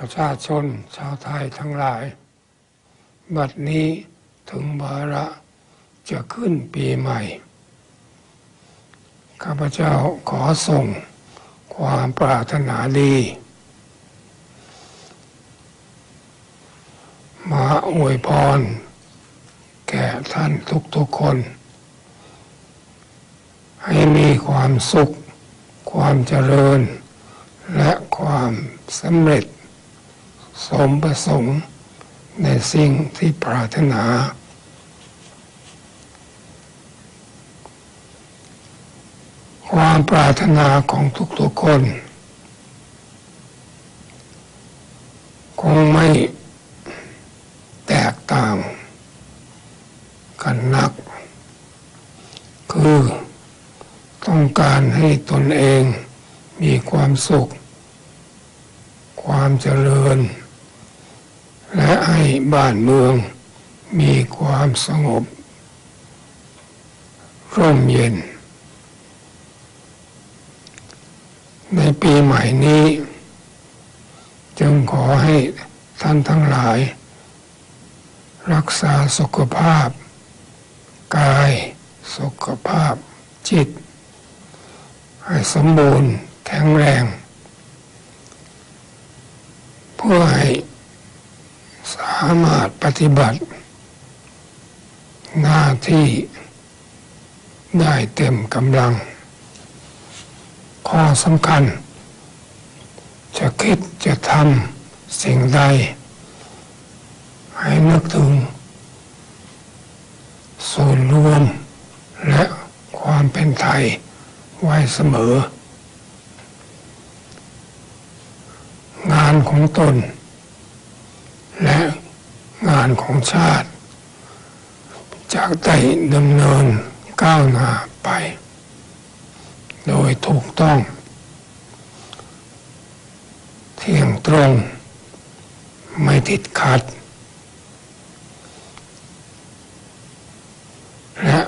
ประชาชนชาวไทยทั้งหลาย บัดนี้ถึงวาระจะขึ้นปีใหม่ ข้าพเจ้าขอส่งความปรารถนาดี มาอวยพร แก่ท่านทุกๆคน ให้มีความสุข ความเจริญ และความสำเร็จ สมประสงค์ในสิ่งที่ปรารถนา ความปรารถนาของทุกๆคน คงไม่แตกต่างกันนัก คือต้องการให้ตนเองมีความสุข ความเจริญ และให้บ้านเมืองมีความสงบ ร่มเย็น ในปีใหม่นี้ จึงขอให้ท่านทั้งหลาย รักษาสุขภาพ กายสุขภาพจิต ให้สมบูรณ์แข็งแรง เพื่อให้ามารถปฏิบัติ หน้าที่ได้เต็มกำลัง ข้อสำคัญ จะคิดจะทำสิ่งใด ให้นึกถึง ส่วนรวมและความเป็นไทยไว้เสมอ งานของตนานของชาติ จากได้ดำเนินก้าวหน้าไป โดยถูกต้อง เที่ยงตรง ไม่ติดขัด และ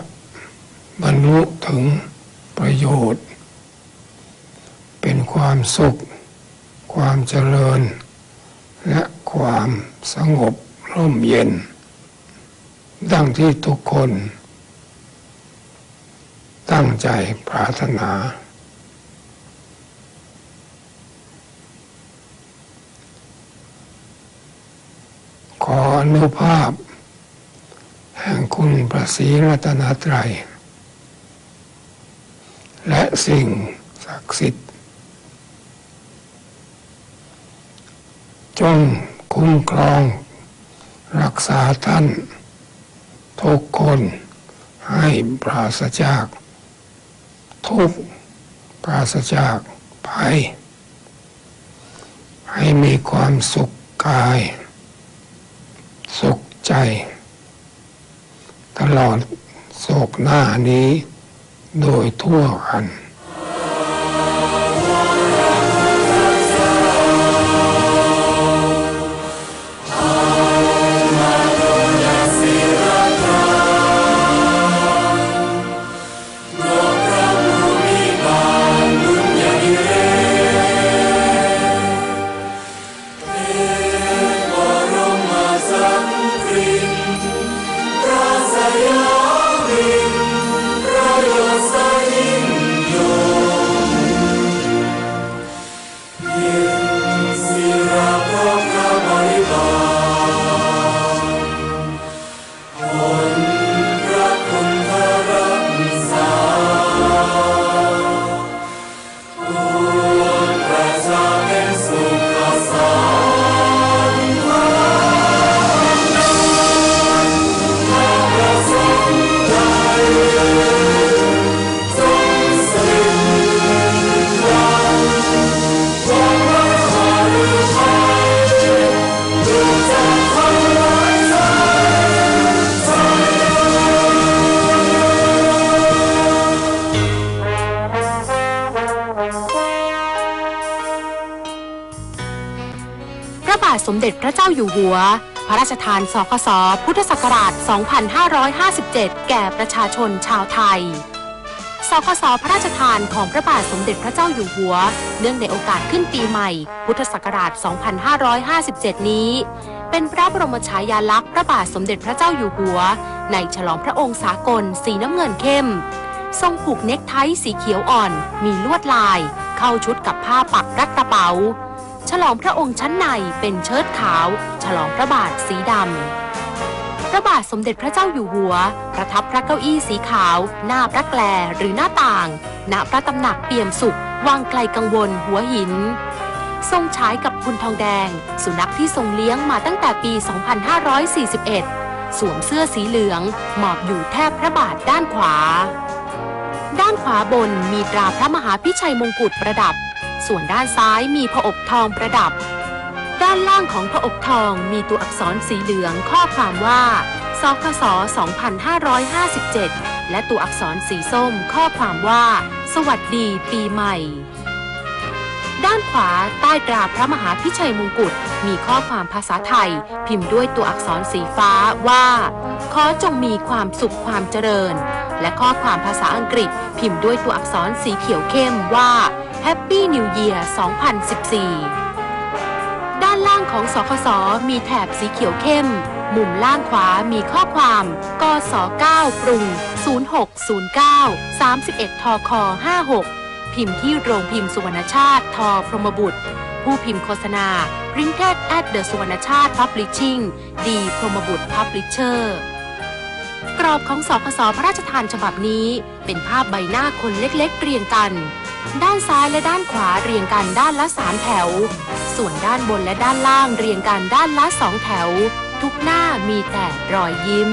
บรรลุถึงประโยชน์ เป็นความสุข ความเจริญ และความสงบ ร่มเย็น ดังที่ทุกคน ตั้งใจปรารถนา ขออนุภาพ แห่งคุณพระศรีรัตนตรัย และสิ่งศักดิ์สิทธิ์จงคุ้มครอง รักษาท่าน ทุกคนให้ปราศจาก ทุกปราศจากภัย ให้มีความสุขกาย สุขใจ ตลอดโศกหน้านี้โดยทั่วกัน สมเด็จพระเจ้าอยู่หัว พระราชทานสคส พุทธศักราช 2557 แก่ประชาชนชาวไทย สคส พระราชทานของพระบาทสมเด็จพระเจ้าอยู่หัว เนื่องในโอกาสขึ้นปีใหม่ พุทธศักราช 2557 นี้ เป็นพระบรมฉายาลักษณ์พระบาทสมเด็จพระเจ้าอยู่หัว ในฉลองพระองค์สากลสีน้ำเงินเข้มทรงผูกเน็กไทสีเขียวอ่อน มีลวดลาย เข้าชุดกับผ้าปักรัดกระเป๋า ฉลองพระองค์ชั้นในเป็นเชิ้ตขาว ฉลองพระบาทสีดำ พระบาทสมเด็จพระเจ้าอยู่หัว ประทับพระเก้าอี้สีขาว หน้าพระแกลหรือหน้าต่าง ณพระตำหนักเปี่ยมสุขวังไกลกังวลหัวหิน ทรงฉายกับคุณทองแดง สุนัขที่ทรงเลี้ยงมาตั้งแต่ปี 2541 สวมเสื้อสีเหลือง หมอบอยู่แทบพระบาทด้านขวาด้านขวาบนมีตราพระมหาพิชัยมงกุฎประดับ ส่วนด้านซ้ายมีผอบทองประดับ ด้านล่างของผอบทองมีตัวอักษรสีเหลืองข้อความว่าสคส2557 และตัวอักษรสีส้มข้อความว่า สวัสดีปีใหม่ ด้านขวาใต้ตราพระมหาพิชัยมงกุฎมีข้อความภาษาไทย พิมพ์ด้วยตัวอักษรสีฟ้าว่า ขอจงมีความสุขความเจริญ และข้อความภาษาอังกฤษพิมพ์ด้วยตัวอักษรสีเขียวเข้มว่า Happy New Year 2014 ด้านล่างของสคสมีแถบสีเขียวเข้ม มุมล่างขวามีข้อความกส9ปรุง 0609 31ทค56 พิมพ์ที่โรงพิมพ์สุวรรณชาติ ทอพรหมบุตร ผู้พิมพ์โฆษณา Printed at the สุวรรณชาติ Publishing ดีพรหมบุตร Publisher กรอบของสคสพระราชทานฉบับนี้ เป็นภาพใบหน้าคนเล็กๆเรียงกัน ด้านซ้ายและด้านขวาเรียงกันด้านละสามแถว ส่วนด้านบนและด้านล่างเรียงกันด้านละสองแถว ทุกหน้ามีแต่รอยยิ้ม